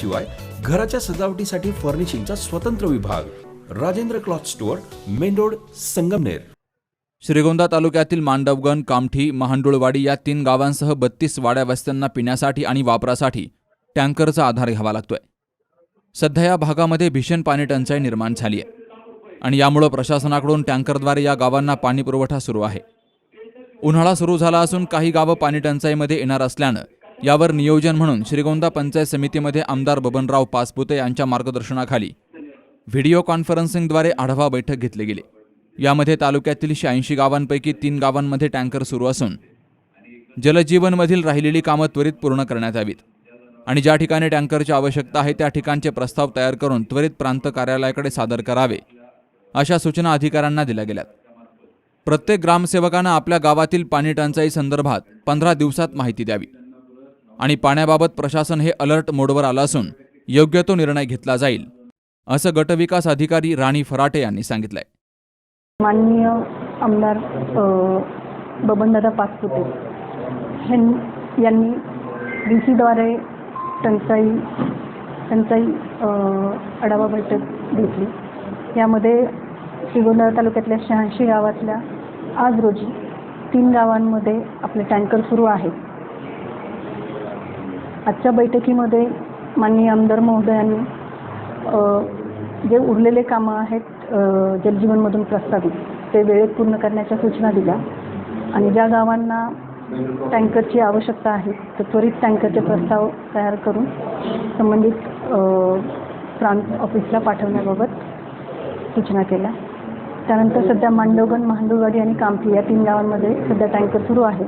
शिवाय घराच्या सजावटीसाठी फर्निशिंगचा स्वतंत्र विभाग. Rajendra cloth store main road Sangamner. Shrigonda तालुक्यातील मांडवगण कामठी महांडुळवाडी या तीन गावांसह बत्तीस वाड्या वस्त्यांना पिण्यासाठी आणि वापरासाठी टँकरचा आधार घ्यावा लागतोय. सध्या या भागामध्ये भीषण पाणी टंचाई निर्माण झाली आहे आणि यामुळं प्रशासनाकडून टँकरद्वारे या गावांना पाणी पुरवठा सुरू आहे. उन्हाळा सुरू झाला असून काही गावं पाणी टंचाईमध्ये येणार असल्यानं यावर नियोजन म्हणून श्रीगोंदा पंचायत समितीमध्ये आमदार बबनराव पासपुते यांच्या मार्गदर्शनाखाली व्हिडिओ कॉन्फरन्सिंगद्वारे आढावा बैठक घेतली गेली. यामध्ये तालुक्यातील शहाऐंशी गावांपैकी तीन गावांमध्ये टँकर सुरू असून जलजीवनमधील राहिलेली कामं त्वरित पूर्ण करण्यात यावीत आणि ज्या ठिकाणी टँकरची आवश्यकता आहे त्या ठिकाणचे प्रस्ताव तयार करून त्वरित प्रांत कार्यालयाकडे सादर करावे अशा सूचना अधिकाऱ्यांना दिल्या गेल्यात. प्रत्येक ग्रामसेवकानं आपल्या गावातील पाणी टंचाई संदर्भात पंधरा दिवसात माहिती द्यावी. आणि पाण्याबाबत प्रशासन हे अलर्ट मोडवर आलं असून योग्य तो निर्णय घेतला जाईल असं गटविकास अधिकारी राणी फराटे यांनी सांगितलंय. माननीय आमदार बबनदादा पाचपुते यांनी डी सीद्वारे टंचाई टंचाई आढावा बैठक घेतली. यामध्ये श्रीगोंदा तालुक्यातल्या शहाऐंशी गावातल्या आज रोजी तीन गावांमध्ये आपले टँकर सुरू आहेत. आजच्या बैठकीमध्ये माननीय आमदार महोदयांनी जे उरलेले कामं आहेत जलजीवनमधून प्रस्तावित ते वेळेत पूर्ण करण्याच्या सूचना दिल्या. आणि ज्या गावांना टँकरची आवश्यकता आहे तर त्वरित टँकरचे प्रस्ताव तयार करून संबंधित प्रांत ऑफिसला पाठवण्याबाबत सूचना केल्या. त्यानंतर सध्या मांडवगण महांदुरवाडी आणि कामठी या तीन गावांमध्ये सध्या टँकर सुरू आहे.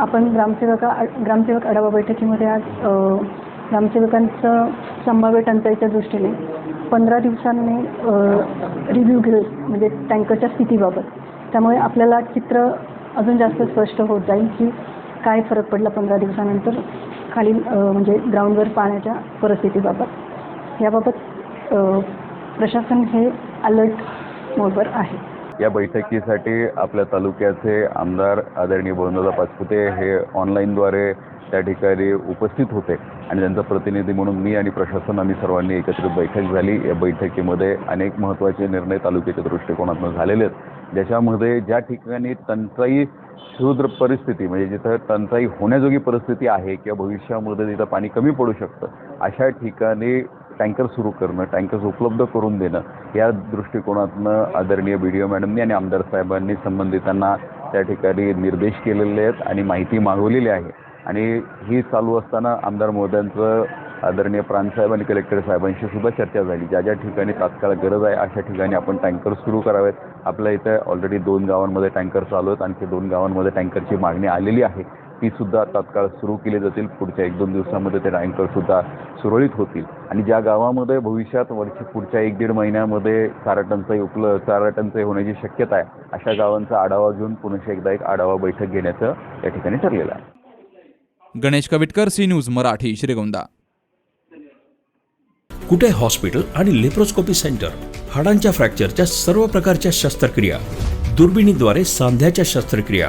आपण ग्रामसेवका ग्रामसेवक आढावा बैठकीमध्ये आज ग्रामसेवकांचं संभाव्य टंचाईच्या दृष्टीने पंधरा दिवसांनी रिव्ह्यू घेऊ म्हणजे टँकरच्या स्थितीबाबत. त्यामुळे आपल्याला चित्र अजून जास्त स्पष्ट होत जाईल की काय फरक पडला पंधरा दिवसानंतर खालील म्हणजे ग्राउंडवर पाण्याच्या परिस्थितीबाबत. याबाबत प्रशासन हे अलर्ट मोडवर आहे. या बैठकीसाठी आपल्या तालुक्याचे आमदार आदरणीय भवनदादा पाचपुते हे ऑनलाईनद्वारे त्या ठिकाणी उपस्थित होते आणि त्यांचा प्रतिनिधी म्हणून मी आणि प्रशासन आम्ही सर्वांनी एकत्रित बैठक झाली. या बैठकीमध्ये अनेक महत्त्वाचे निर्णय तालुक्याच्या दृष्टिकोनातून झालेले आहेत. ज्याच्यामध्ये ज्या ठिकाणी टंचाई क्षुद्र परिस्थिती म्हणजे जिथं टंचाई होण्याजोगी परिस्थिती आहे किंवा भविष्यामध्ये तिथं पाणी कमी पडू शकतं अशा ठिकाणी टँकर सुरू करणं टँकर्स उपलब्ध करून देणं या दृष्टिकोनातनं आदरणीय बी डी ओ मॅडमनी आणि आमदार साहेबांनी संबंधितांना त्या ठिकाणी निर्देश केलेले आहेत आणि माहिती मागवलेली आहे. आणि ही चालू असताना आमदार महोदयांचं आदरणीय प्रांतसाहेब आणि कलेक्टर साहेबांशी सुद्धा चर्चा झाली. ज्या ज्या ठिकाणी तात्काळ गरज आहे अशा ठिकाणी आपण टँकर सुरू करावेत. आपल्या इथं ऑलरेडी दोन गावांमध्ये टँकर चालू आहेत. आणखी दोन गावांमध्ये टँकरची मागणी आलेली आहे. ती सुद्धा तात्काळ सुरू केली जातील. पुढच्या एक दोन दिवसामध्ये ते टँकर सुद्धा सुरळीत होतील. आणि ज्या गावामध्ये भविष्यात वर्षी पुढच्या एक दीड महिन्यामध्ये चारा टंचाई उपल चारा टंचाई होण्याची शक्यता आहे अशा गावांचा आढावा घेऊन पुन्हा एकदा एक आढावा बैठक घेण्याचं या ठिकाणी ठरलेलं आहे. Ganesh Kavitkar C news Marathi Shrigonda. Kute hospital आणि लेप्रोस्कोपी सेंटर? हाडांच्या फ्रॅक्चरच्या सर्व प्रकारच्या शस्त्रक्रिया. दुर्बिणीद्वारे सांध्याच्या शस्त्रक्रिया.